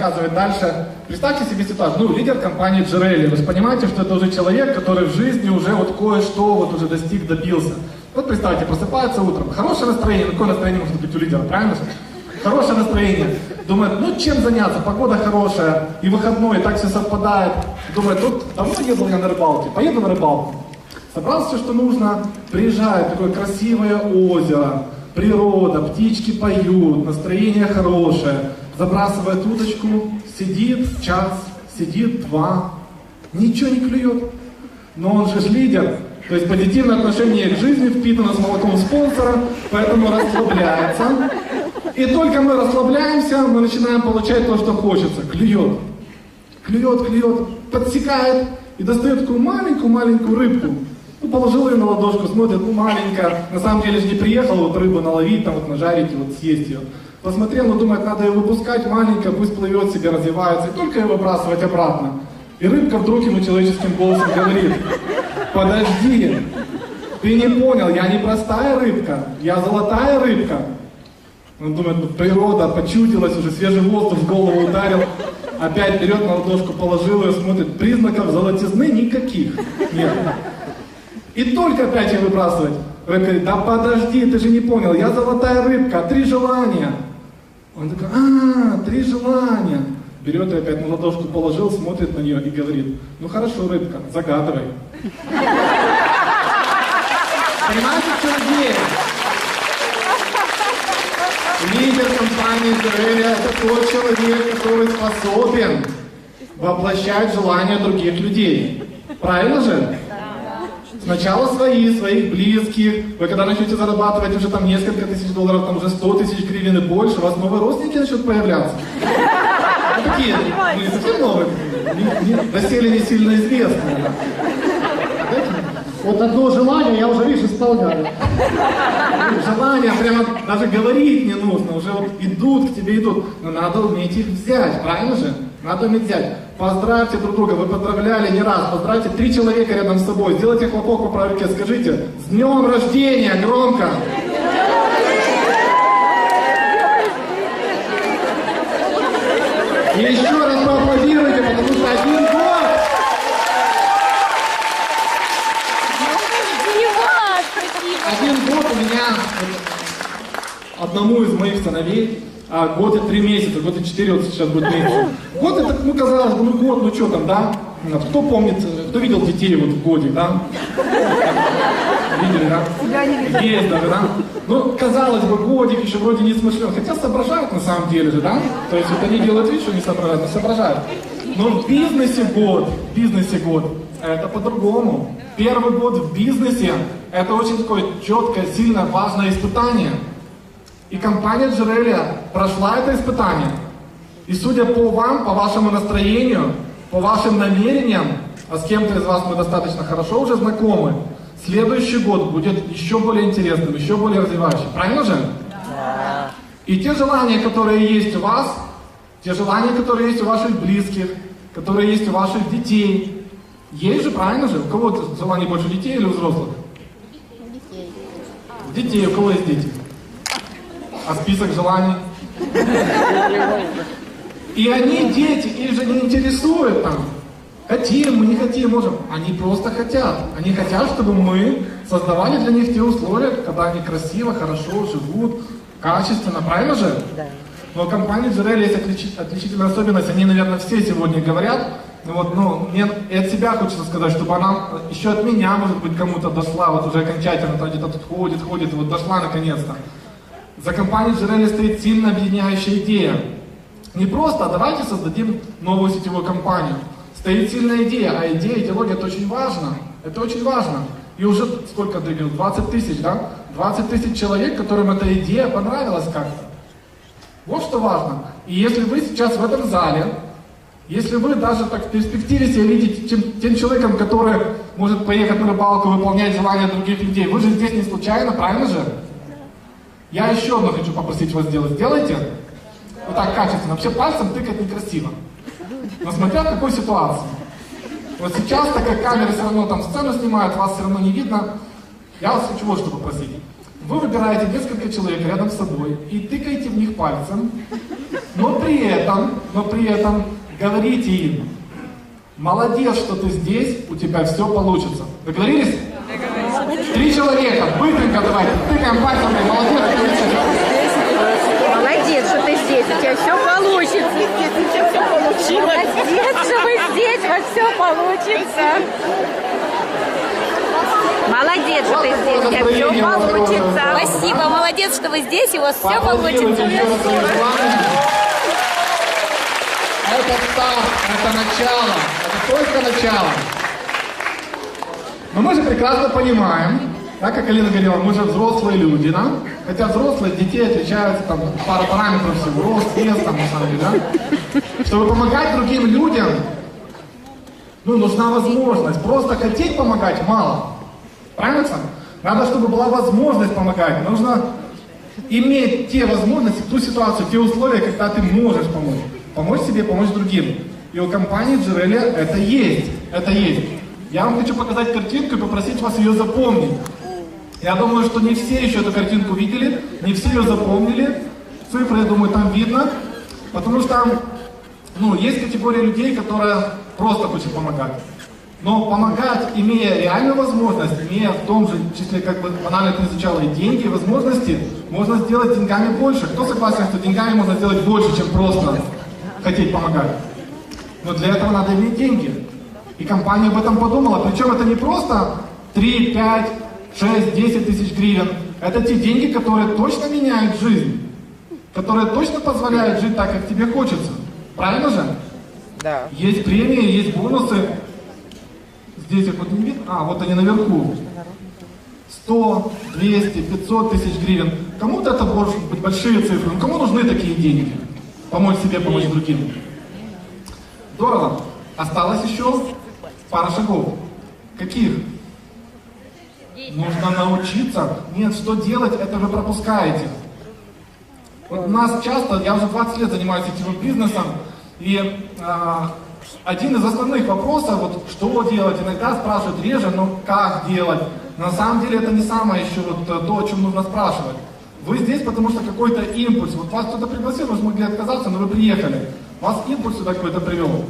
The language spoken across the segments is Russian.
рассказывает дальше. Представьте себе ситуацию, ну, лидер компании Джерелли, вы же понимаете, что это уже человек, который в жизни уже вот кое-что вот уже достиг, добился. Вот представьте, просыпается утром, хорошее настроение, ну, какое настроение может быть у лидера, правильно же? Хорошее настроение. Думает, ну чем заняться, погода хорошая, и выходной, и так все совпадает. Думает, тут давно еду я на рыбалке, поеду на рыбалку. Собрал все, что нужно, приезжает, такое красивое озеро, природа, птички поют, настроение хорошее, забрасывает удочку, сидит час, сидит два, ничего не клюет. Но он же лидер, то есть позитивное отношение к жизни впитано с молоком спонсора, поэтому расслабляется. И только мы расслабляемся, мы начинаем получать то, что хочется. Клюет. Клюет, клюет, подсекает и достает такую маленькую-маленькую рыбку. Ну, положил ее на ладошку, смотрит, ну, маленькая. На самом деле же не приехал вот рыбу наловить, там вот нажарить и вот съесть ее. Посмотрел, но думает, надо ее выпускать, маленькая, пусть плывет себе, развивается, и только ее выбрасывать обратно. И рыбка вдруг ему человеческим голосом говорит, подожди, ты не понял, я не простая рыбка, я золотая рыбка. Он думает, ну, природа почудилась, уже свежий воздух в голову ударил. Опять берет на ладошку, положил ее, смотрит, признаков золотизны никаких нет. И только опять ее выбрасывать. Рыбка говорит, да подожди, ты же не понял, я золотая рыбка, три желания. Он такой, а, три желания. Берет ее опять на ладошку, положил, смотрит на нее и говорит, ну хорошо, рыбка, загадывай. Понимаете, в чем? Лидер компании Джерелли это тот человек, который способен воплощать желания других людей. Правильно же? Сначала свои, своих близких. Вы когда начнете зарабатывать уже там несколько тысяч долларов, там уже 100 тысяч гривен и больше, у вас новые родственники начнут появляться. Ну, такие, ну, не совсем новые, не, не, доселе не сильно известные. Вот одно желание я уже, видишь, исполняю. Желания прямо даже говорить не нужно, уже вот идут к тебе, идут. Но надо уметь их взять, правильно же? Надо уметь взять. Поздравьте друг друга, вы поздравляли не раз, поздравьте три человека рядом с собой, сделайте хлопок по правой руке, скажите «С днем рождения!» громко. И еще раз поаплодируйте, потому что один год Один год у меня, вот, одному из моих сыновей, а, год и три месяца, год и четыре, вот сейчас будет меньше. Год это, ну, казалось бы, ну год, ну что там, да? Вот, Кто помнит, кто видел детей вот в годик, да? Видели, да? Есть даже, да? Ну, казалось бы, годик еще вроде не смышлен, хотя соображают на самом деле же, да? То есть вот они делают вид, что не соображают, но соображают. Но в бизнесе год, в бизнесе год, это по-другому. Первый год в бизнесе – это очень такое четкое, сильное, важное испытание. И компания Джерелия прошла это испытание. И судя по вам, по вашему настроению, по вашим намерениям, а с кем-то из вас мы достаточно хорошо уже знакомы, следующий год будет еще более интересным, еще более развивающим. Правильно же? Да. И те желания, которые есть у вас, те желания, которые есть у ваших близких, которые есть у ваших детей, есть же, правильно же? У кого желание больше детей или у взрослых? Детей. Детей, у кого есть дети? А список желаний? И они, дети, их же не интересует там. Хотим, мы не хотим, можем. Они просто хотят. Они хотят, чтобы мы создавали для них те условия, когда они красиво, хорошо живут, качественно, правильно же? Да. Но компании Джерелли есть отличительная особенность. Они, наверное, все сегодня говорят, ну вот, ну, мне и от себя хочется сказать, чтобы она еще от меня, может быть, кому-то дошла, вот уже окончательно, там где-то тут ходит, ходит, вот дошла наконец-то. За компанией Джерелли стоит сильно объединяющая идея. Не просто, а давайте создадим новую сетевую компанию. Стоит сильная идея, а идея, идеология, это очень важно. Это очень важно. И уже сколько ты говорил, 20 тысяч, да? 20 тысяч человек, которым эта идея понравилась как-то. Вот что важно. И если вы сейчас в этом зале, если вы даже так в перспективе себя видите тем, тем человеком, который может поехать на рыбалку, выполнять желания других людей, вы же здесь не случайно, правильно же? Я еще одно хочу попросить вас сделать. Сделайте. Вот так качественно. Вообще пальцем тыкать некрасиво. Но смотря в какой ситуации. Вот сейчас, так как камеры все равно там сцену снимают, вас все равно не видно, я вас хочу вот что попросить. Вы выбираете несколько человек рядом с собой и тыкаете в них пальцем, но при этом, но при этом говорите им, молодец, что ты здесь, у тебя все получится. Договорились? Три человека, быстренько давайте, тыкаем пальцем, и молодец, что ты здесь. Молодец, что ты здесь, у тебя все получится. Молодец, что вы здесь, у вас все получится. Молодец, что ты здесь, тебя все получится. Спасибо, молодец, что вы здесь, и у вас все получится. Это старт, это начало, это только начало. Но мы же прекрасно понимаем, так как Алина говорила, мы же взрослые люди, да? Хотя взрослые детей отличаются там пара параметров всего, рост, вес, там, на самом деле, да? Чтобы помогать другим людям, ну, нужна возможность. Просто хотеть помогать мало. Оксана? Надо, чтобы была возможность помогать. Нужно иметь те возможности, ту ситуацию, те условия, когда ты можешь помочь. Помочь себе, помочь другим. И у компании Джерели это есть. Это есть. Я вам хочу показать картинку и попросить вас ее запомнить. Я думаю, что не все еще эту картинку видели, не все ее запомнили. Цифры, я думаю, там видно. Потому что ну, есть категория людей, которая просто хочет помогать. Но помогать, имея реальную возможность, имея в том же числе, как бы банально ты изучала, и деньги, и возможности, можно сделать деньгами больше. Кто согласен, что деньгами можно сделать больше, чем просто хотеть помогать? Но для этого надо иметь деньги. И компания об этом подумала. Причем это не просто 3, 5, 6, 10 тысяч гривен. Это те деньги, которые точно меняют жизнь. Которые точно позволяют жить так, как тебе хочется. Правильно же? Да. Есть премии, есть бонусы. Здесь их вот не видно. А, вот они наверху. 100, 200, 500 тысяч гривен. Кому-то это может быть большие цифры, но кому нужны такие деньги? Помочь себе, помочь другим. Здорово. Осталось еще пара шагов. Каких? Нужно научиться. Нет, что делать, это вы пропускаете. Вот нас часто, я уже 20 лет занимаюсь сетевым бизнесом, и а, один из основных вопросов, вот что делать, иногда спрашивают реже, но как делать. На самом деле это не самое еще вот э, то, о чем нужно спрашивать. Вы здесь, потому что какой-то импульс, вот вас кто-то пригласил, вы могли отказаться, но вы приехали. Вас импульс сюда какой-то привел.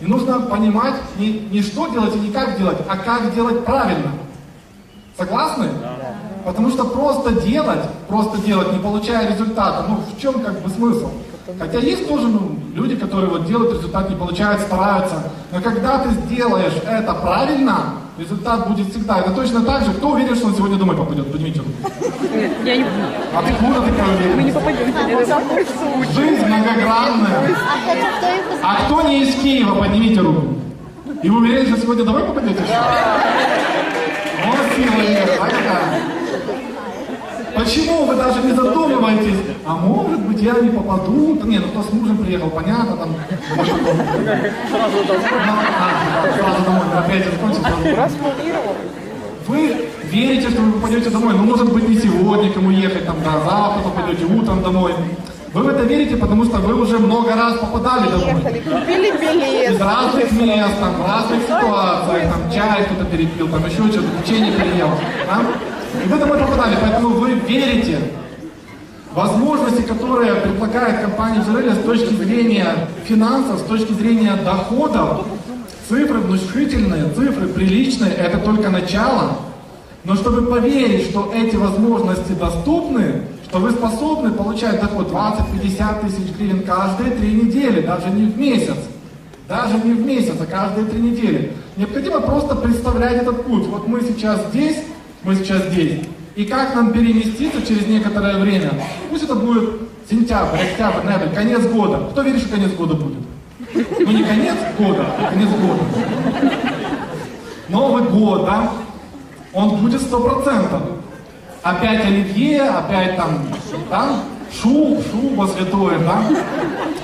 И нужно понимать не, не что делать и не как делать, а как делать правильно. Согласны? Потому что просто делать, просто делать, не получая результата, ну в чем как бы смысл? Хотя есть тоже ну, люди, которые вот делают, результат не получают, стараются. Но когда ты сделаешь это правильно, результат будет всегда. Это точно так же. Кто уверен, что он сегодня домой попадет? Поднимите руку. Я не Откуда такая уверенность? Жизнь многогранная. А кто не из Киева, поднимите руку. И вы уверены, что сегодня домой попадете? Вот сила какая? Почему вы даже не задумываетесь, а может быть я не попаду? Да не, ну кто с мужем приехал, понятно, там. Сразу домой. Сразу домой, опять закончится. Вы верите, что вы попадете домой, но может быть не сегодня, кому ехать, там, да, завтра попадете утром домой. Вы в это верите, потому что вы уже много раз попадали домой. Купили билет. Из разных мест, там, в разных ситуациях, там, чай кто-то перепил, там, еще что-то, печенье переел. да? И вы домой попадали, поэтому вы верите. Возможности, которые предлагает компания Джерели с точки зрения финансов, с точки зрения доходов, цифры внушительные, цифры приличные, это только начало. Но чтобы поверить, что эти возможности доступны, что вы способны получать доход 20-50 тысяч гривен каждые три недели, даже не в месяц, даже не в месяц, а каждые три недели, необходимо просто представлять этот путь. Вот мы сейчас здесь, мы сейчас здесь, и как нам переместиться через некоторое время. Пусть это будет сентябрь, октябрь, ноябрь, конец года. Кто верит, что конец года будет? Ну не конец года, а конец года. Новый год, да? Он будет сто процентов. Опять оливье, опять там, там шуб, шуба святое, да?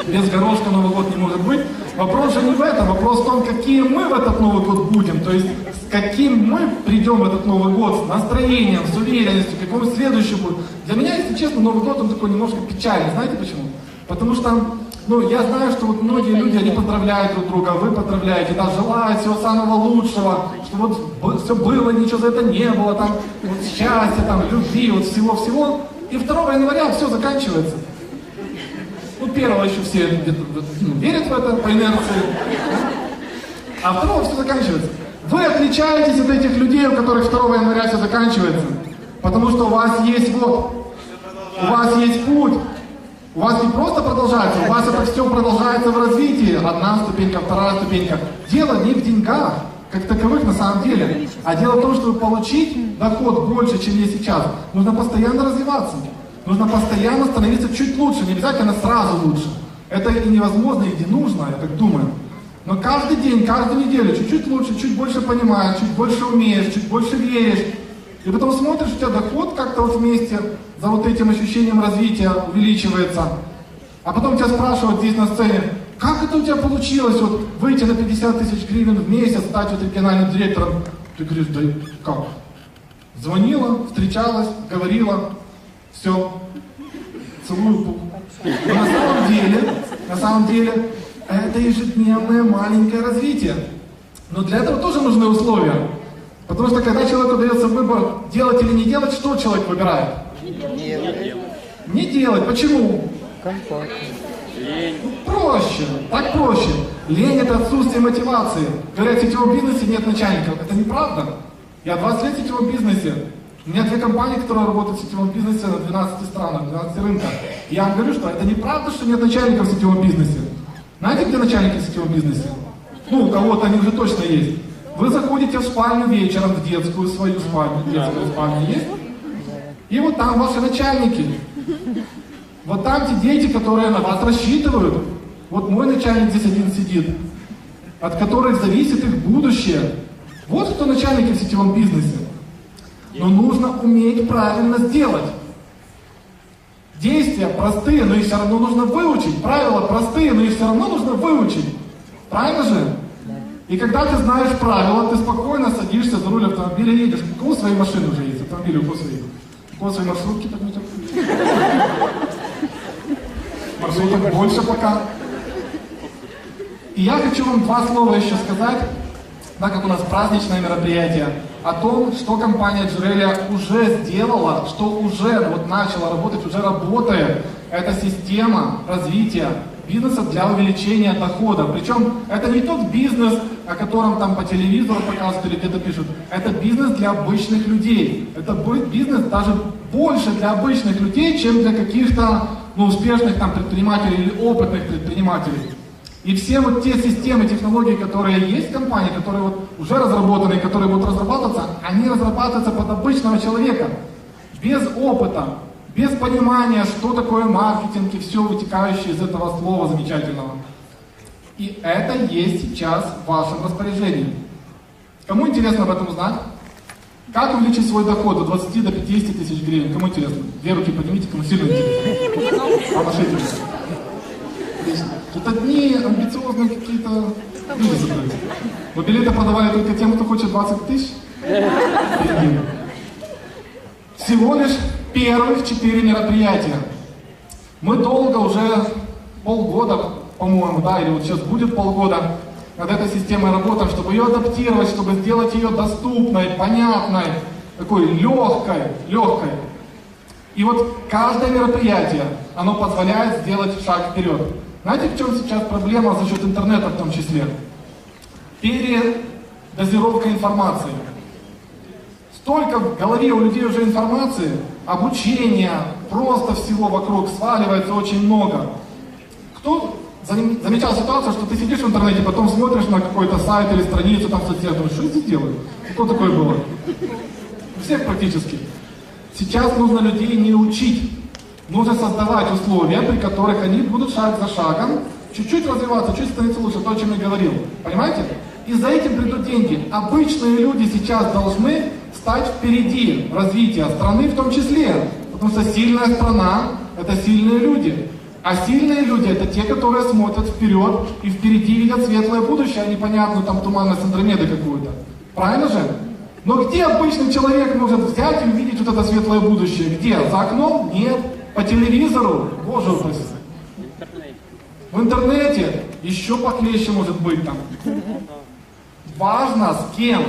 Без горошка Новый год не может быть. Вопрос же не в этом, вопрос в том, какие мы в этот Новый год будем, то есть с каким мы придем в этот Новый год, с настроением, с уверенностью, какой следующий будет. Для меня, если честно, Новый год, он такой немножко печальный, знаете почему? Потому что Ну, я знаю, что вот многие люди, они поздравляют друг друга, вы поздравляете, да, желают всего самого лучшего, что вот все было, ничего за это не было, там, вот счастья, там, любви, вот всего-всего. И 2 января все заканчивается. Ну, первого еще все ну, верят в это по инерции. А второго все заканчивается. Вы отличаетесь от этих людей, у которых 2 января все заканчивается. Потому что у вас есть вот, у вас есть путь. У вас не просто продолжается, у вас это все продолжается в развитии. Одна ступенька, вторая ступенька. Дело не в деньгах, как таковых на самом деле. А дело в том, чтобы получить доход больше, чем есть сейчас, нужно постоянно развиваться. Нужно постоянно становиться чуть лучше, не обязательно сразу лучше. Это и невозможно, и не нужно, я так думаю. Но каждый день, каждую неделю чуть-чуть лучше, чуть больше понимаешь, чуть больше умеешь, чуть больше веришь. И потом смотришь, у тебя доход как-то вот вместе за вот этим ощущением развития увеличивается. А потом тебя спрашивают здесь на сцене, как это у тебя получилось вот выйти на 50 тысяч гривен в месяц, стать вот региональным директором? Ты говоришь, да как? Звонила, встречалась, говорила, все, целую пух. Но на самом деле, на самом деле, это ежедневное маленькое развитие. Но для этого тоже нужны условия. Потому что когда человеку дается выбор, делать или не делать, что человек выбирает? Не делать. Почему? Ну, проще. Так проще. Лень это отсутствие мотивации. Говорят, в сетевом бизнесе нет начальников. Это неправда. Я 20 лет в сетевом бизнесе. У меня две компании, которые работают в сетевом бизнесе на 12 странах, 12 рынках. Я вам говорю, что это неправда, что нет начальников в сетевом бизнесе. Знаете, где начальники в сетевом бизнесе? Ну, у кого-то они уже точно есть. Вы заходите в спальню вечером, в детскую свою спальню, детскую спальню есть? И вот там ваши начальники. Вот там те дети, которые на вас рассчитывают. Вот мой начальник здесь один сидит, от которых зависит их будущее. Вот кто начальники в сетевом бизнесе. Но нужно уметь правильно сделать. Действия простые, но их все равно нужно выучить. Правила простые, но их все равно нужно выучить. Правильно же? И когда ты знаешь правила, ты спокойно садишься за руль автомобиля и едешь. У кого свои машины уже есть? Автомобили у кого свои? У кого свои маршрутки Маршруток больше пока. И я хочу вам два слова еще сказать, так как у нас праздничное мероприятие, о том, что компания Джуреlia уже сделала, что уже вот начала работать, уже работает. Это система развития бизнеса для увеличения дохода. Причем это не тот бизнес, о котором там по телевизору показывают или где-то пишут. Это бизнес для обычных людей. Это бизнес даже больше для обычных людей, чем для каких-то ну, успешных там предпринимателей или опытных предпринимателей. И все вот те системы, технологии, которые есть в компании, которые вот уже разработаны, которые будут разрабатываться, они разрабатываются под обычного человека, без опыта, без понимания, что такое маркетинг и все вытекающее из этого слова замечательного. И это есть сейчас в вашем распоряжении. Кому интересно об этом узнать? Как увеличить свой доход от 20 до 50 тысяч гривен? Кому интересно? Две руки поднимите, кому сильно интересно. Помашите. Отлично. Тут одни амбициозные какие-то люди задаются. Но билеты продавали только тем, кто хочет 20 тысяч. Всего лишь первых четыре мероприятия. Мы долго уже, полгода, по-моему, да, или вот сейчас будет полгода, над этой системой работаем, чтобы ее адаптировать, чтобы сделать ее доступной, понятной, такой легкой, легкой. И вот каждое мероприятие, оно позволяет сделать шаг вперед. Знаете, в чем сейчас проблема за счет интернета в том числе? Передозировка информации. Столько в голове у людей уже информации, обучения, просто всего вокруг сваливается очень много. Кто замечал ситуацию, что ты сидишь в интернете, потом смотришь на какой-то сайт или страницу там в соцсетях, думаешь, что я здесь делаю? Что такое было? Всех практически. Сейчас нужно людей не учить, нужно создавать условия, при которых они будут шаг за шагом, чуть-чуть развиваться, чуть становиться лучше, то, о чем я говорил. Понимаете? И за этим придут деньги. Обычные люди сейчас должны стать впереди развития страны в том числе. Потому что сильная страна – это сильные люди. А сильные люди – это те, которые смотрят вперед и впереди видят светлое будущее, а не понятную там туманность Андромеды какую-то. Правильно же? Но где обычный человек может взять и увидеть вот это светлое будущее? Где? За окном? Нет. По телевизору? Боже упаси. В интернете еще похлеще может быть там. Важно с кем.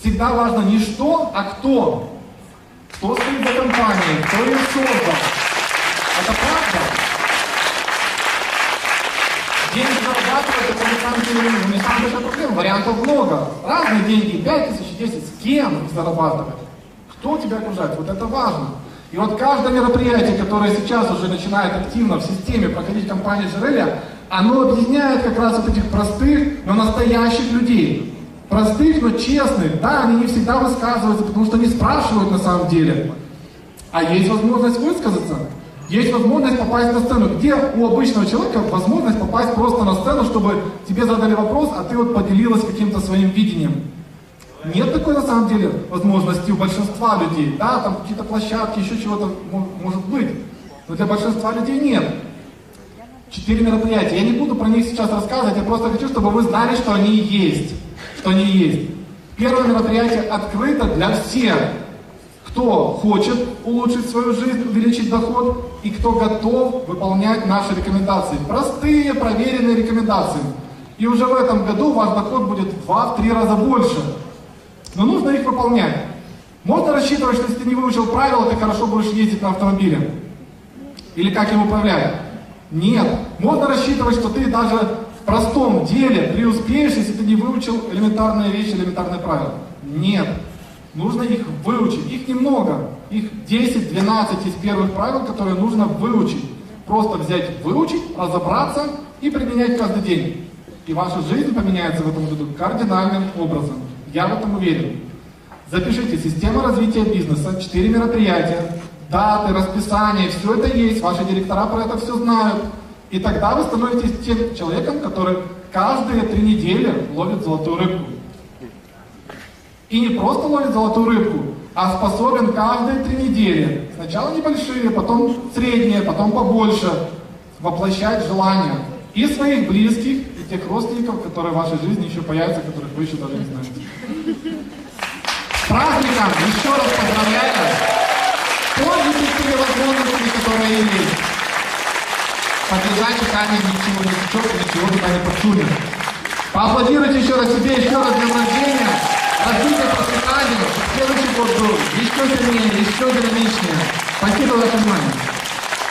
Всегда важно не что, а кто. Кто стоит за компанией, кто ее создал. Это правда. Деньги зарабатывать, это не самая большая проблема. Вариантов много. Разные деньги, 5 тысяч, 10. С кем зарабатывать? Кто тебя окружает? Вот это важно. И вот каждое мероприятие, которое сейчас уже начинает активно в системе проходить компания Жиреля, оно объединяет как раз вот этих простых, но настоящих людей. Простых, но честных. Да, они не всегда высказываются, потому что не спрашивают на самом деле. А есть возможность высказаться. Есть возможность попасть на сцену. Где у обычного человека возможность попасть просто на сцену, чтобы тебе задали вопрос, а ты вот поделилась каким-то своим видением. Нет такой на самом деле возможности у большинства людей. Да, там какие-то площадки, еще чего-то мо- может быть. Но для большинства людей нет. Четыре мероприятия. Я не буду про них сейчас рассказывать, я просто хочу, чтобы вы знали, что они есть. Что они есть. Первое мероприятие открыто для всех. Кто хочет улучшить свою жизнь, увеличить доход, и кто готов выполнять наши рекомендации. Простые, проверенные рекомендации. И уже в этом году ваш доход будет в 2-3 раза больше. Но нужно их выполнять. Можно рассчитывать, что если ты не выучил правила, ты хорошо будешь ездить на автомобиле. Или как им управлять? Нет. Можно рассчитывать, что ты даже в простом деле преуспеешь, если ты не выучил элементарные вещи, элементарные правила. Нет. Нужно их выучить. Их немного. Их 10-12 из первых правил, которые нужно выучить. Просто взять, выучить, разобраться и применять каждый день. И ваша жизнь поменяется в этом году кардинальным образом. Я в этом уверен. Запишите система развития бизнеса, 4 мероприятия, даты, расписание, все это есть, ваши директора про это все знают. И тогда вы становитесь тем человеком, который каждые три недели ловит золотую рыбку. И не просто ловит золотую рыбку, а способен каждые три недели, сначала небольшие, потом средние, потом побольше, воплощать желания и своих близких, и тех родственников, которые в вашей жизни еще появятся, которых вы еще даже не знаете. С праздником! Еще раз поздравляю! Пользуйтесь теми возможностями, которые есть. Подлежать камень ничего не течет, ничего туда не подсунет. Поаплодируйте еще раз себе, еще раз днем рождения. Развитие процветания. Следующий год был еще сильнее, еще динамичнее. Спасибо за внимание.